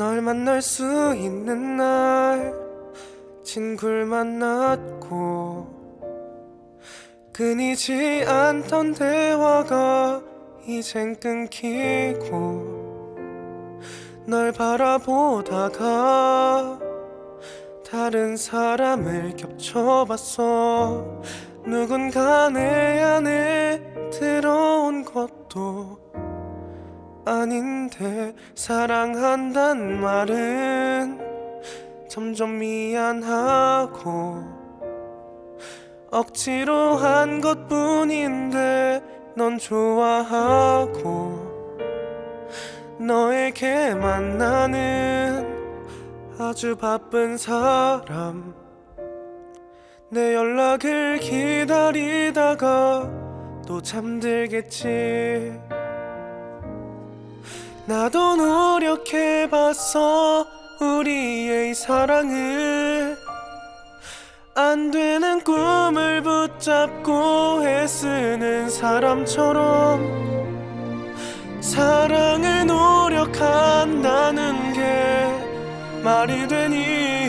널 만날 수 있는 날 친구를 만났고 끊이지 않던 대화가 이젠 끊기고 널 바라보다가 다른 사람을 겹쳐봤어. 누군가 내 안에 들어온 것도 아닌데 사랑한단 말은 점점 미안하고 억지로 한 것뿐인데 넌 좋아하고 너에게만 나는 아주 바쁜 사람. 내 연락을 기다리다가 또 잠들겠지 나도 노력해봤어 우리의 사랑을 안 되는 꿈을 붙잡고 애쓰는 사람처럼 사랑을 노력한다는 게 말이 되니